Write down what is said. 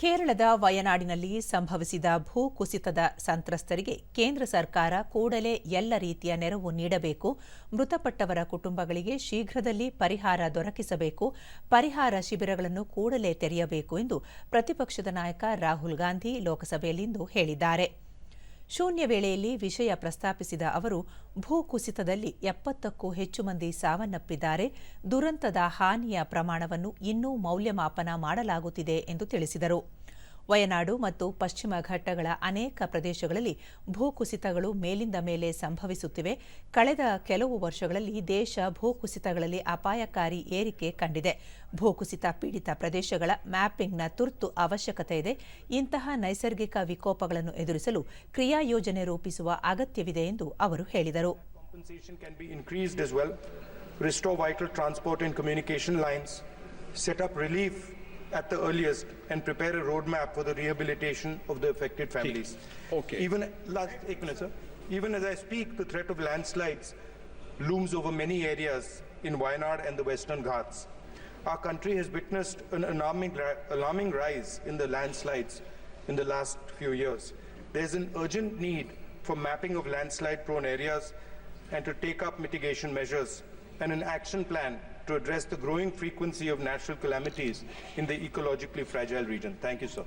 ಕೇರಳದ ವಯನಾಡಿನಲ್ಲಿ ಸಂಭವಿಸಿದ ಭೂಕುಸಿತದ ಸಂತ್ರಸ್ತರಿಗೆ ಕೇಂದ್ರ ಸರ್ಕಾರ ಕೂಡಲೇ ಎಲ್ಲ ರೀತಿಯ ನೆರವು ನೀಡಬೇಕು. ಮೃತಪಟ್ಟವರ ಕುಟುಂಬಗಳಿಗೆ ಶೀಘ್ರದಲ್ಲಿ ಪರಿಹಾರ ದೊರಕಿಸಬೇಕು. ಪರಿಹಾರ ಶಿಬಿರಗಳನ್ನು ಕೂಡಲೇ ತೆರೆಯಬೇಕು ಎಂದು ಪ್ರತಿಪಕ್ಷದ ನಾಯಕ ರಾಹುಲ್ ಗಾಂಧಿ ಲೋಕಸಭೆಯಲ್ಲಿಂದು ಹೇಳಿದ್ದಾರೆ. ಶೂನ್ಯ ವೇಳೆಯಲ್ಲಿ ವಿಷಯ ಪ್ರಸ್ತಾಪಿಸಿದ ಅವರು, ಭೂಕುಸಿತದಲ್ಲಿ ಎಪ್ಪತ್ತಕ್ಕೂ ಹೆಚ್ಚು ಮಂದಿ ಸಾವನ್ನಪ್ಪಿದ್ದಾರೆ. ದುರಂತದ ಹಾನಿಯ ಪ್ರಮಾಣವನ್ನು ಇನ್ನೂ ಮೌಲ್ಯಮಾಪನ ಮಾಡಲಾಗುತ್ತಿದೆ ಎಂದು ತಿಳಿಸಿದರು. ವಯನಾಡು ಮತ್ತು ಪಶ್ಚಿಮ ಘಟ್ಟಗಳ ಅನೇಕ ಪ್ರದೇಶಗಳಲ್ಲಿ ಭೂಕುಸಿತಗಳು ಮೇಲಿಂದ ಮೇಲೆ ಸಂಭವಿಸುತ್ತಿವೆ. ಕಳೆದ ಕೆಲವು ವರ್ಷಗಳಲ್ಲಿ ದೇಶ ಭೂಕುಸಿತಗಳಲ್ಲಿ ಅಪಾಯಕಾರಿ ಏರಿಕೆ ಕಂಡಿದೆ. ಭೂಕುಸಿತ ಪೀಡಿತ ಪ್ರದೇಶಗಳ ಮ್ಯಾಪಿಂಗ್ನ ತುರ್ತು ಅವಶ್ಯಕತೆ ಇದೆ. ಇಂತಹ ನೈಸರ್ಗಿಕ ವಿಕೋಪಗಳನ್ನು ಎದುರಿಸಲು ಕ್ರಿಯಾ ಯೋಜನೆ ರೂಪಿಸುವ ಅಗತ್ಯವಿದೆ ಎಂದು ಅವರು ಹೇಳಿದರು. Set up relief at the earliest, and prepare a roadmap for the rehabilitation of the affected families. Okay. Even, last, eight minutes, sir. Even as I speak, the threat of landslides looms over many areas in Wayanad and the Western Ghats. Our country has witnessed an alarming, alarming rise in the landslides in the last few years. There's an urgent need for mapping of landslide prone areas and to take up mitigation measures and an action plan to address the growing frequency of natural calamities in the ecologically fragile region. Thank you, sir.